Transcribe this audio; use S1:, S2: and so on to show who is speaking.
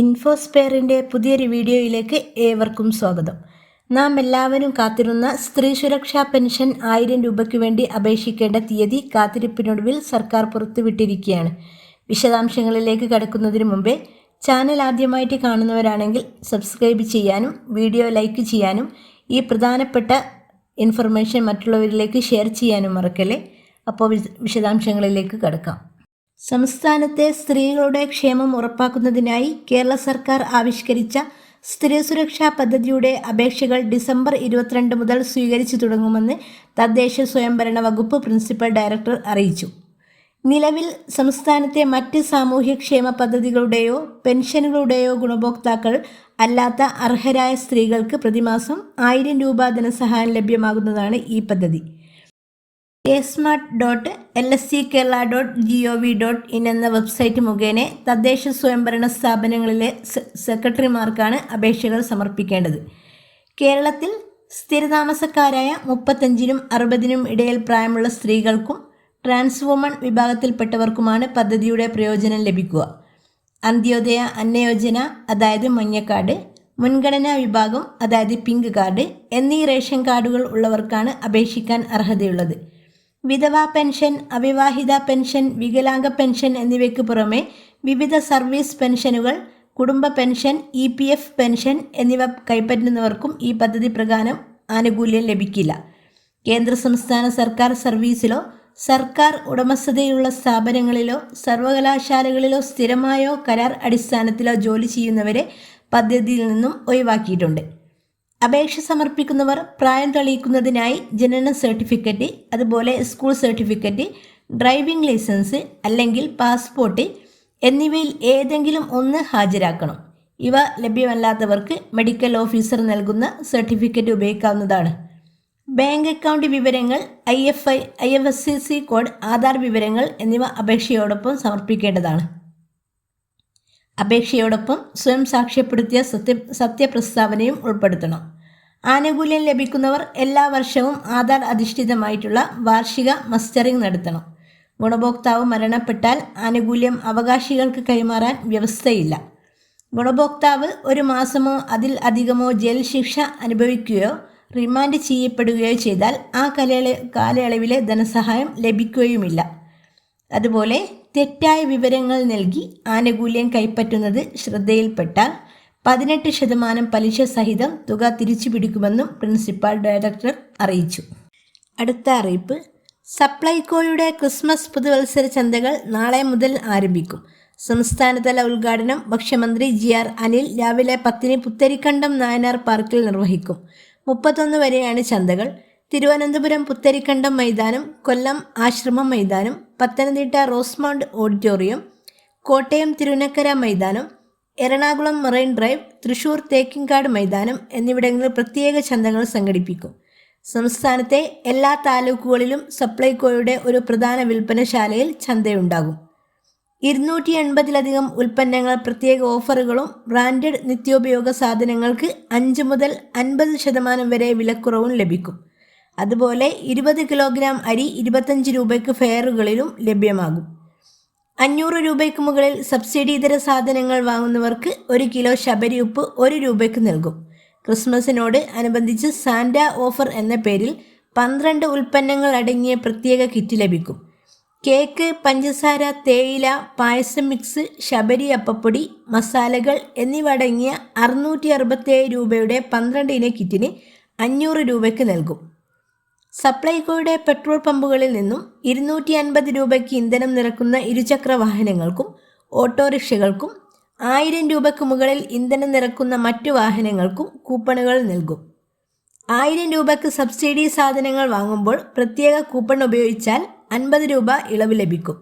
S1: ഇൻഫോസ്പെയറിന്റെ പുതിയൊരു വീഡിയോയിലേക്ക് ഏവർക്കും സ്വാഗതം. നാം എല്ലാവരും കാത്തിരുന്ന സ്ത്രീ സുരക്ഷാ പെൻഷൻ ആയിരം രൂപയ്ക്ക് വേണ്ടി അപേക്ഷിക്കേണ്ട തീയതി കാത്തിരിപ്പിനൊടുവിൽ സർക്കാർ പുറത്തുവിട്ടിരിക്കുകയാണ്. വിശദാംശങ്ങളിലേക്ക് കടക്കുന്നതിന് മുമ്പേ ചാനൽ ആദ്യമായിട്ട് കാണുന്നവരാണെങ്കിൽ സബ്സ്ക്രൈബ് ചെയ്യാനും വീഡിയോ ലൈക്ക് ചെയ്യാനും ഈ പ്രധാനപ്പെട്ട ഇൻഫർമേഷൻ മറ്റുള്ളവരിലേക്ക് ഷെയർ ചെയ്യാനും മറക്കല്ലേ? അപ്പോൾ വിശദാംശങ്ങളിലേക്ക് കടക്കാം. സംസ്ഥാനത്തെ സ്ത്രീകളുടെ ക്ഷേമം ഉറപ്പാക്കുന്നതിനായി കേരള സർക്കാർ ആവിഷ്കരിച്ച സ്ത്രീ സുരക്ഷാ പദ്ധതിയുടെ അപേക്ഷകൾ ഡിസംബർ ഇരുപത്തിരണ്ട് മുതൽ സ്വീകരിച്ചു തുടങ്ങുമെന്ന് തദ്ദേശ സ്വയംഭരണ വകുപ്പ് പ്രിൻസിപ്പൽ ഡയറക്ടർ അറിയിച്ചു. നിലവിൽ സംസ്ഥാനത്തെ മറ്റ് സാമൂഹ്യക്ഷേമ പദ്ധതികളുടെയോ പെൻഷനുകളുടെയോ ഗുണഭോക്താക്കൾ അല്ലാത്ത അർഹരായ സ്ത്രീകൾക്ക് പ്രതിമാസം ആയിരം രൂപ ധനസഹായം ലഭ്യമാകുന്നതാണ് ഈ പദ്ധതി. A smart dot L S C Kerala dot G O V dot in എന്ന വെബ്സൈറ്റ് മുഖേന തദ്ദേശ സ്വയംഭരണ സ്ഥാപനങ്ങളിലെ സെക്രട്ടറിമാർക്കാണ് അപേക്ഷകൾ സമർപ്പിക്കേണ്ടത്. കേരളത്തിൽ സ്ഥിരതാമസക്കാരായ മുപ്പത്തഞ്ചിനും അറുപതിനും ഇടയിൽ പ്രായമുള്ള സ്ത്രീകൾക്കും ട്രാൻസ് വുമൺ വിഭാഗത്തിൽപ്പെട്ടവർക്കുമാണ് പദ്ധതിയുടെ പ്രയോജനം ലഭിക്കുക. അന്ത്യോദയ അന്നയോജന അതായത് മഞ്ഞക്കാർഡ് മുൻഗണനാ വിഭാഗം അതായത് പിങ്ക് കാർഡ് എന്നീ റേഷൻ കാർഡുകൾ ഉള്ളവർക്കാണ് അപേക്ഷിക്കാൻ അർഹതയുള്ളത്. വിധവാ പെൻഷൻ അവിവാഹിത പെൻഷൻ വികലാംഗ പെൻഷൻ എന്നിവയ്ക്ക് പുറമെ വിവിധ സർവീസ് പെൻഷനുകൾ കുടുംബ pension E P F pension എന്നിവ കൈപ്പറ്റുന്നവർക്കും ഈ പദ്ധതി പ്രകാരം ആനുകൂല്യം ലഭിക്കില്ല. കേന്ദ്ര സംസ്ഥാന സർക്കാർ സർവീസിലോ സർക്കാർ ഉടമസ്ഥതയിലുള്ള സ്ഥാപനങ്ങളിലോ സർവകലാശാലകളിലോ സ്ഥിരമായോ കരാർ അടിസ്ഥാനത്തിലോ ജോലി ചെയ്യുന്നവരെ പദ്ധതിയിൽ നിന്നും ഒഴിവാക്കിയിട്ടുണ്ട്. അപേക്ഷ സമർപ്പിക്കുന്നവർ പ്രായം തെളിയിക്കുന്നതിനായി ജനന സർട്ടിഫിക്കറ്റ് അതുപോലെ സ്കൂൾ സർട്ടിഫിക്കറ്റ് ഡ്രൈവിംഗ് ലൈസൻസ് അല്ലെങ്കിൽ പാസ്പോർട്ട് എന്നിവയിൽ ഏതെങ്കിലും ഒന്ന് ഹാജരാക്കണം. ഇവ ലഭ്യമല്ലാത്തവർക്ക് മെഡിക്കൽ ഓഫീസർ നൽകുന്ന സർട്ടിഫിക്കറ്റ് ഉപയോഗിക്കാവുന്നതാണ്. ബാങ്ക് അക്കൗണ്ട് വിവരങ്ങൾ I F I I F S C C code Aadhaar വിവരങ്ങൾ എന്നിവ അപേക്ഷയോടൊപ്പം സമർപ്പിക്കേണ്ടതാണ്. അപേക്ഷയോടൊപ്പം സ്വയം സാക്ഷ്യപ്പെടുത്തിയ സത്യ സത്യപ്രസ്താവനയും ഉൾപ്പെടുത്തണം. ആനുകൂല്യം ലഭിക്കുന്നവർ എല്ലാ വർഷവും ആധാർ അധിഷ്ഠിതമായിട്ടുള്ള വാർഷിക മസ്റ്ററിംഗ് നടത്തണം. ഗുണഭോക്താവ് മരണപ്പെട്ടാൽ ആനുകൂല്യം അവകാശികൾക്ക് കൈമാറാൻ വ്യവസ്ഥയില്ല. ഗുണഭോക്താവ് ഒരു മാസമോ അതിൽ അധികമോ ജയിൽ ശിക്ഷ അനുഭവിക്കുകയോ റിമാൻഡ് ചെയ്യപ്പെടുകയോ ചെയ്താൽ ആ കാലയള കാലയളവിലെ ധനസഹായം ലഭിക്കുകയുമില്ല. അതുപോലെ തെറ്റായ വിവരങ്ങൾ നൽകി ആനുകൂല്യം കൈപ്പറ്റുന്നത് ശ്രദ്ധയിൽപ്പെട്ട പതിനെട്ട് ശതമാനം പലിശ സഹിതം തുക തിരിച്ചു പിടിക്കുമെന്നും പ്രിൻസിപ്പാൾ ഡയറക്ടർ അറിയിച്ചു. അടുത്ത അറിയിപ്പ്. സപ്ലൈകോയുടെ ക്രിസ്മസ് പുതുവത്സര ചന്തകൾ നാളെ മുതൽ ആരംഭിക്കും. സംസ്ഥാനതല ഉദ്ഘാടനം ഭക്ഷ്യമന്ത്രി ജി ആർ അനിൽ രാവിലെ പത്തിന് പുത്തരിക്കണ്ടം നായനാർ പാർക്കിൽ നിർവഹിക്കും. മുപ്പത്തൊന്ന് വരെയാണ് ചന്തകൾ. തിരുവനന്തപുരം പുത്തരിക്കണ്ടം മൈതാനം കൊല്ലം ആശ്രമം മൈതാനം പത്തനംതിട്ട റോസ്മൗണ്ട് ഓഡിറ്റോറിയം കോട്ടയം തിരുനക്കര മൈതാനം എറണാകുളം മറൈൻ ഡ്രൈവ് തൃശൂർ തേക്കിൻകാട് മൈതാനം എന്നിവിടങ്ങളിൽ പ്രത്യേക ചന്തകൾ സംഘടിപ്പിക്കും. സംസ്ഥാനത്തെ എല്ലാ താലൂക്കുകളിലും സപ്ലൈകോയുടെ ഒരു പ്രധാന വിൽപ്പനശാലയിൽ ചന്തയുണ്ടാകും. ഇരുന്നൂറ്റി എൺപതിലധികം ഉൽപ്പന്നങ്ങൾ പ്രത്യേക ഓഫറുകളും ബ്രാൻഡഡ് നിത്യോപയോഗ സാധനങ്ങൾക്ക് അഞ്ച് മുതൽ അൻപത് ശതമാനം വരെ വിലക്കുറവും ലഭിക്കും. അതുപോലെ ഇരുപത് കിലോഗ്രാം അരി ഇരുപത്തഞ്ച് രൂപയ്ക്ക് ഫെയറുകളിലും ലഭ്യമാകും. അഞ്ഞൂറ് രൂപയ്ക്ക് മുകളിൽ സബ്സിഡി ഇതര സാധനങ്ങൾ വാങ്ങുന്നവർക്ക് ഒരു കിലോ ശബരി ഉപ്പ് ഒരു രൂപയ്ക്ക് നൽകും. ക്രിസ്മസിനോട് അനുബന്ധിച്ച് സാന്റ ഓഫർ എന്ന പേരിൽ പന്ത്രണ്ട് ഉൽപ്പന്നങ്ങൾ അടങ്ങിയ പ്രത്യേക കിറ്റ് ലഭിക്കും. കേക്ക് പഞ്ചസാര തേയില പായസം മിക്സ് ശബരി അപ്പപ്പൊടി മസാലകൾ എന്നിവ അടങ്ങിയ അറുന്നൂറ്റി അറുപത്തേഴ് രൂപയുടെ പന്ത്രണ്ട് ഇന കിറ്റിന് അഞ്ഞൂറ് രൂപയ്ക്ക് നൽകും. സപ്ലൈകോയുടെ പെട്രോൾ പമ്പുകളിൽ നിന്നും ഇരുന്നൂറ്റി അൻപത് രൂപയ്ക്ക് ഇന്ധനം നിറക്കുന്ന ഇരുചക്ര വാഹനങ്ങൾക്കും ഓട്ടോറിക്ഷകൾക്കും ആയിരം രൂപയ്ക്ക് മുകളിൽ ഇന്ധനം നിറക്കുന്ന മറ്റു വാഹനങ്ങൾക്കും കൂപ്പണുകൾ നൽകും. ആയിരം രൂപയ്ക്ക് സബ്സിഡി സാധനങ്ങൾ വാങ്ങുമ്പോൾ പ്രത്യേക കൂപ്പൺ ഉപയോഗിച്ചാൽ അൻപത് രൂപ ഇളവ് ലഭിക്കും.